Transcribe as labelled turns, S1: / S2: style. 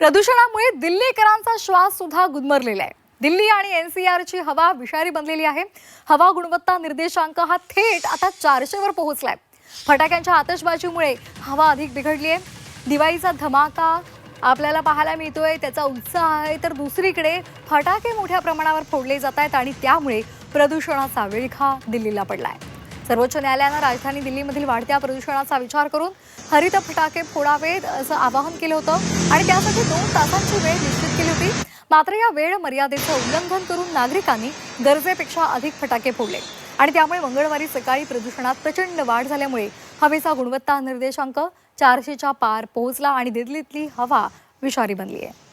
S1: प्रदूषणामुळे दिल्लीकरांचा श्वास सुद्धा गुदमरलेला आहे. दिल्ली आणि एनसीआरची हवा विषारी बनलेली आहे. हवा गुणवत्ता निर्देशांक हा थेट आता चारशेवर पोहोचलाय. फटाक्यांच्या आतषबाजीमुळे हवा अधिक बिघडली आहे. दिवाळीचा धमाका आपल्याला पाहायला मिळतोय. त्याचा उत्साह आहे. तर दुसरीकडे फटाके मोठ्या प्रमाणावर फोडले जात आहेत आणि त्यामुळे प्रदूषणाचा विळखा दिल्लीला पडलाय. सर्वोच्च न्यायालयानं राजधानी दिल्लीमधील वाढत्या प्रदूषणाचा विचार करून हरित फटाके फोडावेत असं आवाहन केलं होतं. आणि त्यासाठी दोन तासांची वेळ निश्चित केली होती. मात्र या वेळ मर्यादेचं उल्लंघन करून नागरिकांनी गरजेपेक्षा अधिक फटाके फोडले. आणि त्यामुळे मंगळवारी सकाळी प्रदूषणात प्रचंड वाढ झाल्यामुळे हवेचा गुणवत्ता निर्देशांक चारशेच्या पार पोहोचला आणि दिल्लीतली हवा विषारी बनली आहे